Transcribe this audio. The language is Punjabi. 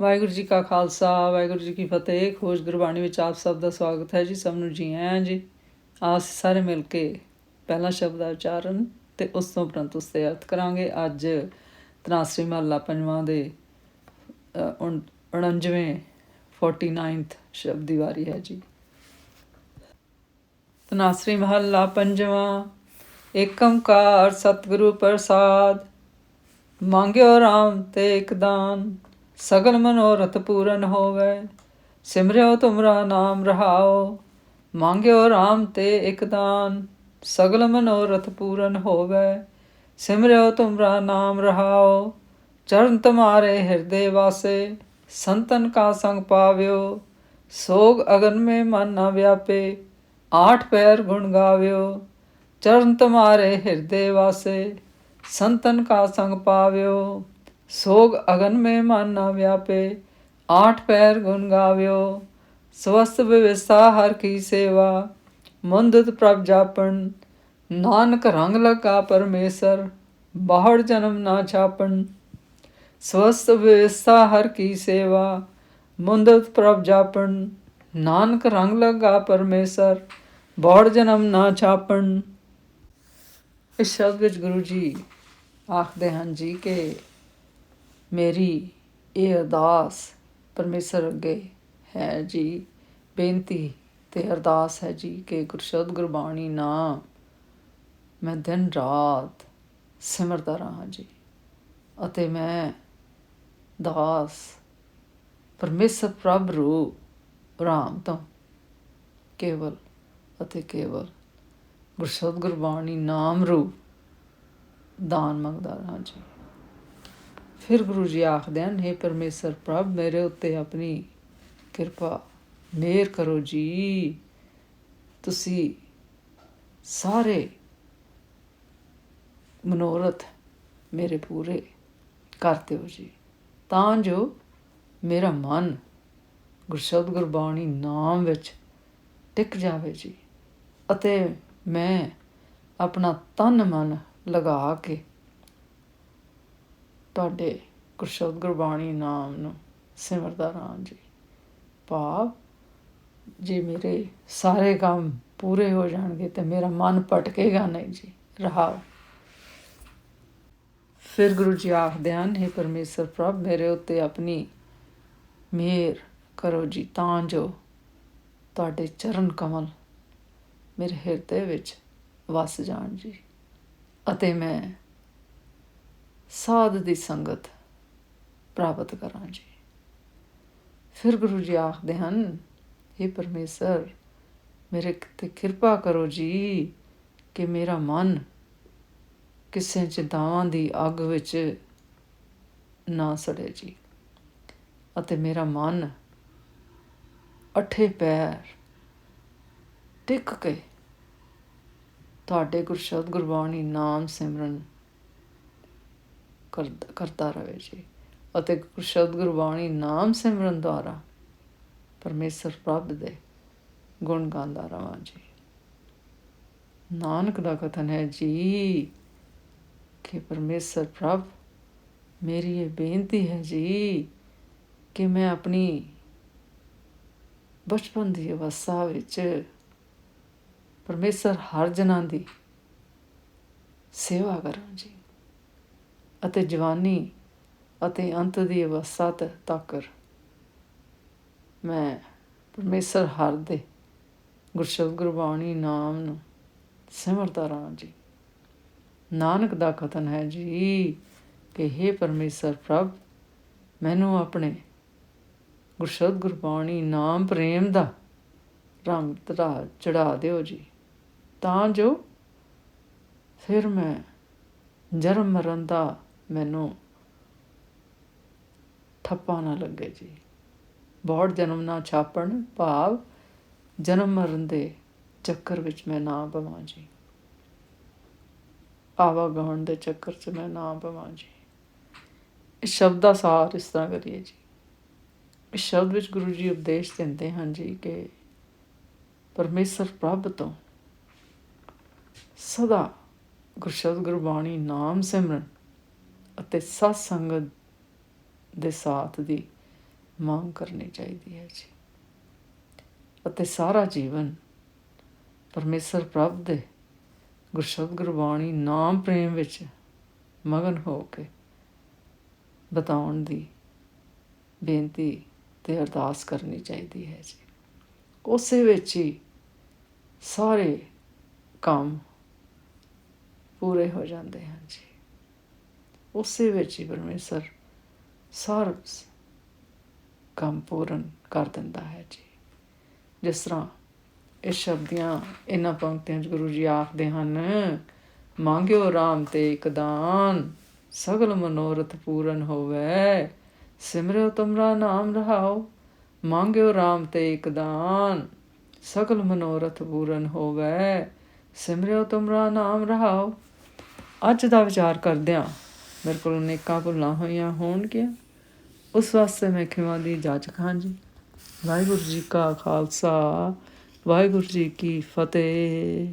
ਵਾਹਿਗੁਰੂ ਜੀ ਕਾ ਖਾਲਸਾ, ਵਾਹਿਗੁਰੂ ਜੀ ਕੀ ਫਤਿਹ। ਖੋਜ ਗੁਰਬਾਣੀ ਵਿੱਚ ਆਪ ਸਭ ਦਾ ਸਵਾਗਤ ਹੈ ਜੀ, ਸਭ ਨੂੰ ਜੀ ਆਇਆਂ ਜੀ। ਆਸ ਸਾਰੇ ਮਿਲ ਕੇ ਪਹਿਲਾ ਸ਼ਬਦ ਦਾ ਉਚਾਰਨ ਤੇ ਉਸ ਤੋਂ ਉਪਰੰਤ ਉਸ 'ਤੇ ਅਰਥ ਕਰਾਂਗੇ। ਅੱਜ ਤਨਾਸਰੀ ਮਹੱਲਾ ਪੰਜਵਾਂ ਦੇ ਉਣ- 49ਵੇਂ 49th ਸ਼ਬਦ ਦੀ ਵਾਰੀ ਹੈ ਜੀ। ਤਨਾਸਰੀ ਮਹੱਲਾ ਪੰਜਵਾਂ, ਏਕ ਓੰਕਾਰ ਸਤਿਗੁਰੂ ਪ੍ਰਸਾਦ, ਮੰਗਿਓ ਰਾਮ ਤੇ ਇਕ ਦਾਨ। ਸਗਲ ਮਨੋਰਥ ਪੂਰਨ ਹੋਵੇ। ਸਿਮਰਿਓ ਤੁਮਰਾ ਨਾਮ ਰਹਾਓ, ਮੰਗਿਓ ਰਾਮ ਤੇ ਇਕ ਦਾਨ। ਸਗਲ ਮਨੋਰਥ ਪੂਰਨ ਹੋਵੇ, ਸਿਮਰਿਓ ਤੁਮਰਾ ਨਾਮ ਰਹਾਓ। ਚਰਨ ਤੁਮਾਰੇ ਹਿਰਦੇ ਵਾਸੇ, ਸੰਤਨ ਕਾ ਸੰਗ ਪਾਵਿਓ। ਸੋਗ ਅਗਨ ਮੇ ਮਨ ਨਾ ਵਿਆਪੇ, ਆਠ ਪੈਰ ਗੁਣ ਗਾਵਿਓ। ਚਰਨ ਤੁਮਾਰੇ ਹਿਰਦੇ ਵਾਸੇ, ਸੰਤਨ ਕਾ ਸੰਗ ਪਾਵਿਓ। ਸੋਗ ਅਗਨ ਮੇ ਮਨ ਨਾ ਵਿਆਪੇ, ਆਠ ਪੈਰ ਗੁਣ ਗਾਵਿਓ ਸਵਸਤ ਵਿਵਸਥਾ ਹਰ ਕੀ ਸੇਵਾ, ਮੁੰਦਤ ਪ੍ਰਭ ਜਾਪਣ, ਨਾਨਕ ਰੰਗ ਲਗਾ ਪਰਮੇਸ਼ਰ, ਬਾਹੜ ਜਨਮ ਨਾ ਛਾਪਣ। ਸਵਸਤ ਵਿਵਸਥਾ ਹਰ ਕੀ ਸੇਵਾ, ਮੁੰਦਤ ਪ੍ਰਭ ਜਾਪਣ, ਨਾਨਕ ਰੰਗ ਲਗਾ ਪਰਮੇਸ਼ਰ, ਬਾਹੜ ਜਨਮ ਨਾ ਛਾਪਣ। ਇਸ ਸ਼ਬਦ ਵਿੱਚ ਗੁਰੂ ਜੀ ਆਖਦੇ ਹਨ ਜੀ ਕਿ ਮੇਰੀ ਇਹ ਅਰਦਾਸ ਪਰਮੇਸ਼ਰ ਅੱਗੇ ਹੈ ਜੀ। ਬੇਨਤੀ ਤੇ ਅਰਦਾਸ ਹੈ ਜੀ ਕਿ ਗੁਰਸ਼ਬਦ ਗੁਰਬਾਣੀ ਨਾਮ ਮੈਂ ਦਿਨ ਰਾਤ ਸਿਮਰਦਾ ਰਹਾ ਜੀ ਅਤੇ ਮੈਂ ਦਾਸ ਪਰਮੇਸ਼ਰ ਪ੍ਰਭ ਰੂਪ ਰਾਮ ਤੋਂ ਕੇਵਲ ਅਤੇ ਕੇਵਲ ਗੁਰਸ਼ਬਦ ਗੁਰਬਾਣੀ ਨਾਮ ਰੂਪ ਦਾਨ ਮੰਗਦਾ ਰਹਾ ਜੀ। ਫਿਰ ਗੁਰੂ ਜੀ ਆਖਦੇ ਹਨ हे ਪਰਮੇਸ਼ਰ ਪ੍ਰਭ, ਮੇਰੇ ਉੱਤੇ ਆਪਣੀ ਕਿਰਪਾ ਮਿਹਰ ਕਰੋ ਜੀ। ਤੁਸੀਂ ਸਾਰੇ ਮਨੋਰਥ ਮੇਰੇ ਪੂਰੇ ਕਰ ਦਿਓ ਜੀ। ਤਾਂ ਜੋ ਮੇਰਾ ਮਨ ਗੁਰਸ਼ਬਦ ਗੁਰਬਾਣੀ ਨਾਮ ਵਿੱਚ ਟਿਕ ਜਾਵੇ ਜੀ। ਅਤੇ ਮੈਂ ਆਪਣਾ ਤਨ ਮਨ ਲਗਾ ਕੇ ਤੁਹਾਡੇ ਗੁਰਸ਼ਬਦ ਗੁਰਬਾਣੀ ਨਾਮ ਨੂੰ ਸਿਮਰਦਾ ਰਹਾਂ ਜੀ। ਭਾਵ ਜੇ ਮੇਰੇ ਸਾਰੇ ਕੰਮ ਪੂਰੇ ਹੋ ਜਾਣਗੇ ਤੇ ਮੇਰਾ ਮਨ ਭਟਕੇਗਾ ਨਹੀਂ ਜੀ। ਰਹਾਓ। ਫਿਰ ਗੁਰੂ ਜੀ ਆਖਦੇ ਹਨ हे ਪਰਮੇਸ਼ਰ ਪ੍ਰਭ, ਮੇਰੇ ਉੱਤੇ ਆਪਣੀ ਮਿਹਰ ਕਰੋ ਜੀ, ਤਾਂ ਜੋ ਤੁਹਾਡੇ ਚਰਨ ਕਮਲ ਮੇਰੇ ਹਿਰਦੇ ਵਿੱਚ ਵਸ ਜਾਣ ਜੀ। ਅਤੇ ਮੈਂ ਸਾਧ ਦੀ ਸੰਗਤ ਪ੍ਰਾਪਤ ਕਰਾਂ ਜੀ। ਫਿਰ ਗੁਰੂ ਜੀ ਆਖਦੇ ਹਨ हे ਪਰਮੇਸ਼ਰ, ਮੇਰੇ ਤੇ ਕਿਰਪਾ ਕਰੋ ਜੀ ਕਿ ਮੇਰਾ ਮਨ ਕਿਸੇ ਚਿੰਤਾਵਾਂ ਦੀ ਅੱਗ ਵਿੱਚ ਨਾ ਸੜੇ ਜੀ ਅਤੇ ਮੇਰਾ ਮਨ ਅਠੇ ਪੈਰ ਟਿਕ ਕੇ ਤੁਹਾਡੇ ਗੁਰਸ਼ਬਦ ਗੁਰਬਾਣੀ ਨਾਮ ਸਿਮਰਨ ਕਰਦਾ ਕਰਦਾ ਰਹੇ ਜੀ। ਅਤੇ ਗੁਰਸ਼ਬਦ ਗੁਰਬਾਣੀ ਨਾਮ ਸਿਮਰਨ ਦੁਆਰਾ ਪਰਮੇਸ਼ਰ ਪ੍ਰਭ ਦੇ ਗੁਣ ਗਾਉਂਦਾ ਰਵਾਂ ਜੀ। ਨਾਨਕ ਦਾ ਕਥਨ ਹੈ ਜੀ ਕਿ ਪਰਮੇਸ਼ਰ ਪ੍ਰਭ, ਮੇਰੀ ਇਹ ਬੇਨਤੀ ਹੈ ਜੀ ਕਿ ਮੈਂ ਆਪਣੀ ਬਚਪਨ ਦੀ ਅਵਸਥਾ ਵਿੱਚ ਪਰਮੇਸ਼ਰ ਹਰ ਜਨਾਂ ਦੀ ਸੇਵਾ ਕਰਾਂ ਜੀ। ਅਤੇ ਜਵਾਨੀ ਅਤੇ ਅੰਤ ਦੀ ਅਵਸਥਾ ਤ- ਤੱਕ ਮੈਂ ਪਰਮੇਸ਼ਰ ਹਰ ਦੇ ਗੁਰਸ਼ਬਦ ਗੁਰਬਾਣੀ ਨਾਮ ਨੂੰ ਸਿਮਰਦਾ ਰਹਾਂ ਜੀ। ਨਾਨਕ ਦਾ ਕਥਨ ਹੈ ਜੀ ਕਿ हे ਪਰਮੇਸ਼ਰ ਪ੍ਰਭ, ਮੈਨੂੰ ਆਪਣੇ ਗੁਰਸ਼ਬਦ ਗੁਰਬਾਣੀ ਨਾਮ ਪ੍ਰੇਮ ਦਾ ਰੰਗ ਤਰਾ ਚੜਾ ਦਿਓ ਜੀ। ਤਾਂ ਜੋ ਫਿਰ ਮੈਂ ਜਨਮ ਮਰਨ ਦਾ ਮੈਨੂੰ ਠੱਪਾ ਨਾ ਲੱਗੇ ਜੀ। ਬਹੁਤ ਜਨਮ ਨਾ ਛਾਪਣ, ਭਾਵ ਜਨਮ ਮਰਨ ਦੇ ਚੱਕਰ ਵਿੱਚ ਮੈਂ ਨਾ ਪਵਾਂ ਜੀ। ਆਵਾਗਮਨ ਦੇ ਚੱਕਰ 'ਚ ਮੈਂ ਨਾ ਪਵਾਂ ਜੀ। ਇਸ ਸ਼ਬਦ ਦਾ ਸਾਰ ਇਸ ਤਰ੍ਹਾਂ ਕਰੀਏ ਜੀ। ਇਸ ਸ਼ਬਦ ਵਿੱਚ ਗੁਰੂ ਜੀ ਉਪਦੇਸ਼ ਦਿੰਦੇ ਹਨ ਜੀ ਕਿ ਪਰਮੇਸ਼ਰ ਪ੍ਰਭ ਤੋਂ ਸਦਾ ਗੁਰਸ਼ਬਦ ਗੁਰਬਾਣੀ ਨਾਮ ਸਿਮਰਨ ਅਤੇ ਸਤ ਸੰਗਤ ਦੇ ਸਾਥ ਦੀ ਮੰਗ ਕਰਨੀ ਚਾਹੀਦੀ ਹੈ ਜੀ। ਅਤੇ ਸਾਰਾ ਜੀਵਨ ਪਰਮੇਸ਼ਰ ਪ੍ਰਭ ਦੇ ਗੁਰਸ਼ਬਦ ਗੁਰਬਾਣੀ ਨਾਮ ਪ੍ਰੇਮ ਵਿੱਚ ਮਗਨ ਹੋ ਕੇ ਬਤਾਉਣ ਦੀ ਬੇਨਤੀ ਤੇ ਅਰਦਾਸ ਕਰਨੀ ਚਾਹੀਦੀ ਹੈ ਜੀ। ਉਸੇ ਵਿੱਚ ਹੀ ਸਾਰੇ ਕੰਮ ਪੂਰੇ ਹੋ ਜਾਂਦੇ ਹਨ ਜੀ। ਉਸੇ ਵਿੱਚ ਹੀ ਪਰਮੇਸ਼ਰ ਸਾਰਾ ਕੰਮ ਪੂਰਨ ਕਰ ਦਿੰਦਾ ਹੈ ਜੀ। ਜਿਸ ਤਰ੍ਹਾਂ ਇਹ ਸ਼ਬਦੀਆਂ ਇਹਨਾਂ ਪੰਕਤੀਆਂ 'ਚ ਗੁਰੂ ਜੀ ਆਖਦੇ ਹਨ, ਮੰਗਿਓ RAM ਤੇ ਇੱਕ ਦਾਨ, ਸਗਲ ਮਨੋਰਥ ਪੂਰਨ ਹੋਵੇ। ਸਿਮਰਿਓ ਤੁਮਰਾ ਨਾਮ ਰਹਾਓ, ਮੰਗਿਓ RAM ਤੇ ਇੱਕ ਦਾਨ, ਸਗਲ ਮਨੋਰਥ ਪੂਰਨ ਹੋਵੇ। ਸਿਮਰਿਓ ਤੁਮਰਾ ਨਾਮ ਰਹਾਓ। ਅੱਜ ਦਾ ਵਿਚਾਰ ਕਰਦਿਆਂ ਮੇਰੇ ਕੋਲ ਅਨੇਕਾਂ ਭੁੱਲਾਂ ਹੋਈਆਂ ਹੋਣਗੀਆਂ। ਉਸ ਵਾਸਤੇ ਮੈਂ ਖਿਮਾ ਦੀ ਜਾਚਕ ਹਾਂ ਜੀ ਵਾਹਿਗੁਰੂ ਜੀ ਕਾ ਖਾਲਸਾ, ਵਾਹਿਗੁਰੂ ਜੀ ਕੀ ਫਤਿਹ।